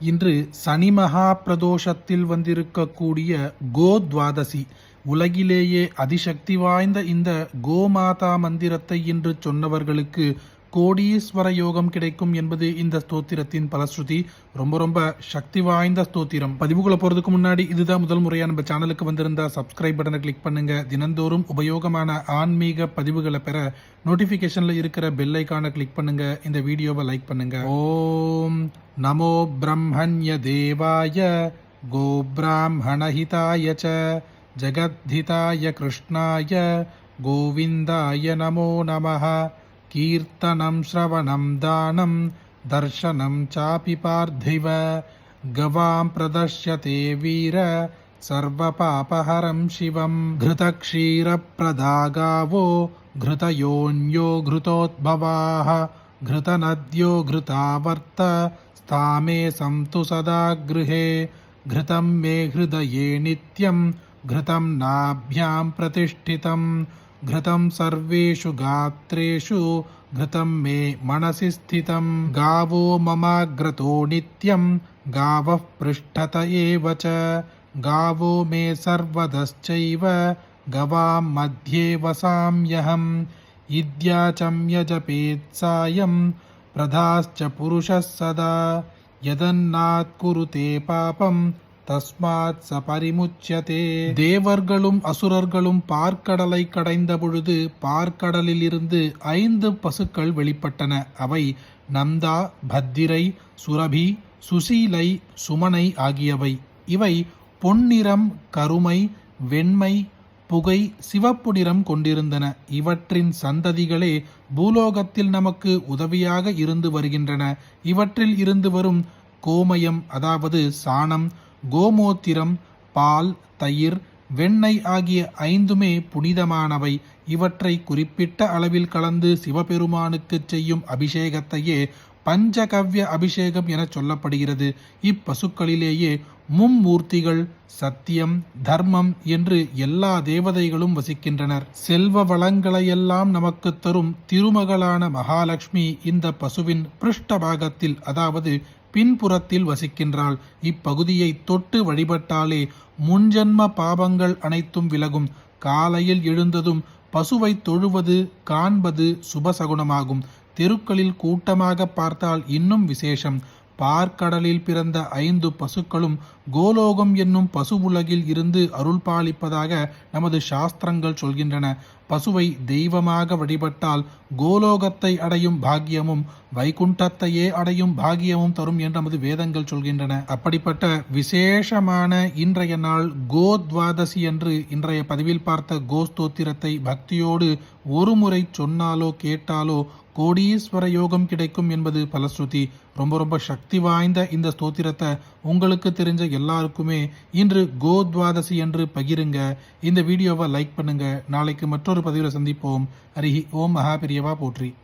இன்று சனி மகா பிரதோஷத்தில் வந்திருக்கக்கூடிய கோத்வாதசி உலகிலேயே அதிசக்தி வாய்ந்த இந்த கோமாதா மந்திரத்தை இன்று சொன்னவர்களுக்கு கோடீஸ்வர யோகம் கிடைக்கும் என்பது இந்த ஸ்தோத்திரத்தின் பலஸ்ருதி ரொம்ப ரொம்ப சக்தி வாய்ந்த ஸ்தோத்திரம். பதிவுக்குள்ள போறதுக்கு முன்னாடி இதுதான் முதல் முறையா நம்ம சேனலுக்கு வந்திருந்தா சப்ஸ்கிரைப் பட்டனை கிளிக் பண்ணுங்க. தினந்தோறும் உபயோகமான ஆன்மீக பதிவுகளை பெற நோட்டிபிகேஷன்ல இருக்கிற பெல் ஐக்கானை கிளிக் பண்ணுங்க. இந்த வீடியோவை லைக் பண்ணுங்க. ஓம் நமோ பிரம்மண்ய தேவாய கோபிராமணஹிதாய ச ஜகத்ஹிதாய கிருஷ்ணாய கோவிந்தாய நமோ நமः कीर्तनं श्रवणं दानं दर्शनं चापि पार्थिव। गवां प्रदर्श्यते वीर सर्वपापहरं शिवं। घृतक्षीरप्रदा गावो घृतयोन्यो घृतोद्भवाः। घृतनद्यो घृतावर्त स्थामे सन्तु सदा गृहे। घृतं मे हृदये नित्यं घृतं नाभ्यां प्रतिष्ठितं घृतं सर्वेषु गात्रेषु घृतं मे मनसि स्थितं गावो ममाग्रतो नित्यं गावः पृष्ठत एव च गावो मे सर्वदश्चैव गवां मध्ये वसाम्यहम् इद्याचम्य जपेत् सायं प्रधाश्च पुरुषः सदा यदन्नात्कुरुते पापं தஸ்மாத் ச பரிமுச்சதே. தேவர்களும் அசுரர்களும் பார்க்கடலை கடைந்த பொழுது பார்க்கடலிலிருந்து ஐந்து பசுக்கள் வெளிப்பட்டன. அவை நந்தா பத்திரை சுரபி சுசீலை சுமனை ஆகியவை. இவை பொன்னிறம் கருமை வெண்மை புகை சிவப்பு நிறம் கொண்டிருந்தன. இவற்றின் சந்ததிகளே பூலோகத்தில் நமக்கு உதவியாக இருந்து வருகின்றன. இவற்றில் இருந்து வரும் கோமயம் அதாவது சாணம் கோமூத்திரம் பால் தயிர் வெண்ணெய் ஆகிய ஐந்துமே புனிதமானவை. இவற்றை குறிப்பிட்ட அளவில் கலந்து சிவபெருமானுக்கு செய்யும் அபிஷேகத்தையே பஞ்சகவ்ய அபிஷேகம் என சொல்லப்படுகிறது. இப்பசுக்களிலேயே மும்மூர்த்திகள் சத்தியம் தர்மம் என்று எல்லா தேவதைகளும் வசிக்கின்றனர். செல்வ வளங்களையெல்லாம் நமக்கு தரும் திருமகளான மகாலட்சுமி இந்த பசுவின் பிருஷ்டபாகத்தில் அதாவது பின்புறத்தில் வசிக்கின்றாள். இப்பகுதியை தொட்டு வழிபட்டாலே முன்ஜென்ம பாபங்கள் அனைத்தும் விலகும். காலையில் எழுந்ததும் பசுவை தொழுவது காண்பது சுபசகுணமாகும் தெருக்களில் கூட்டமாக பார்த்தால் இன்னும் விசேஷம். பார்க்கடலில் பிறந்த ஐந்து பசுக்களும் கோலோகம் என்னும் பசு உலகில் இருந்து அருள் பாலிப்பதாக நமது சாஸ்திரங்கள் சொல்கின்றன. பசுவை தெய்வமாக வழிபட்டால் கோலோகத்தை அடையும் பாக்கியமும் வைகுண்டத்தையே அடையும் பாக்கியமும் தரும் என்று நமது வேதங்கள் சொல்கின்றன. அப்படிப்பட்ட விசேஷமான இன்றைய நாள் கோத்வாதசி என்று இன்றைய பதிவில் பார்த்த கோஸ்தோத்திரத்தை பக்தியோடு ஒரு முறை சொன்னாலோ கேட்டாலோ கோடீஸ்வர யோகம் கிடைக்கும் என்பது பலஸ்ருதி. ரொம்ப ரொம்ப சக்தி வாய்ந்த இந்த ஸ்தோத்திரத்தை உங்களுக்கு தெரிஞ்ச எல்லாருக்குமே இன்று கோத்வாதசி என்று பகிருங்க. இந்த வீடியோவை லைக் பண்ணுங்க. நாளைக்கு மற்றொரு பதிவில் சந்திப்போம். அரிஹி ஓம் மகாபிரியவா போற்றி.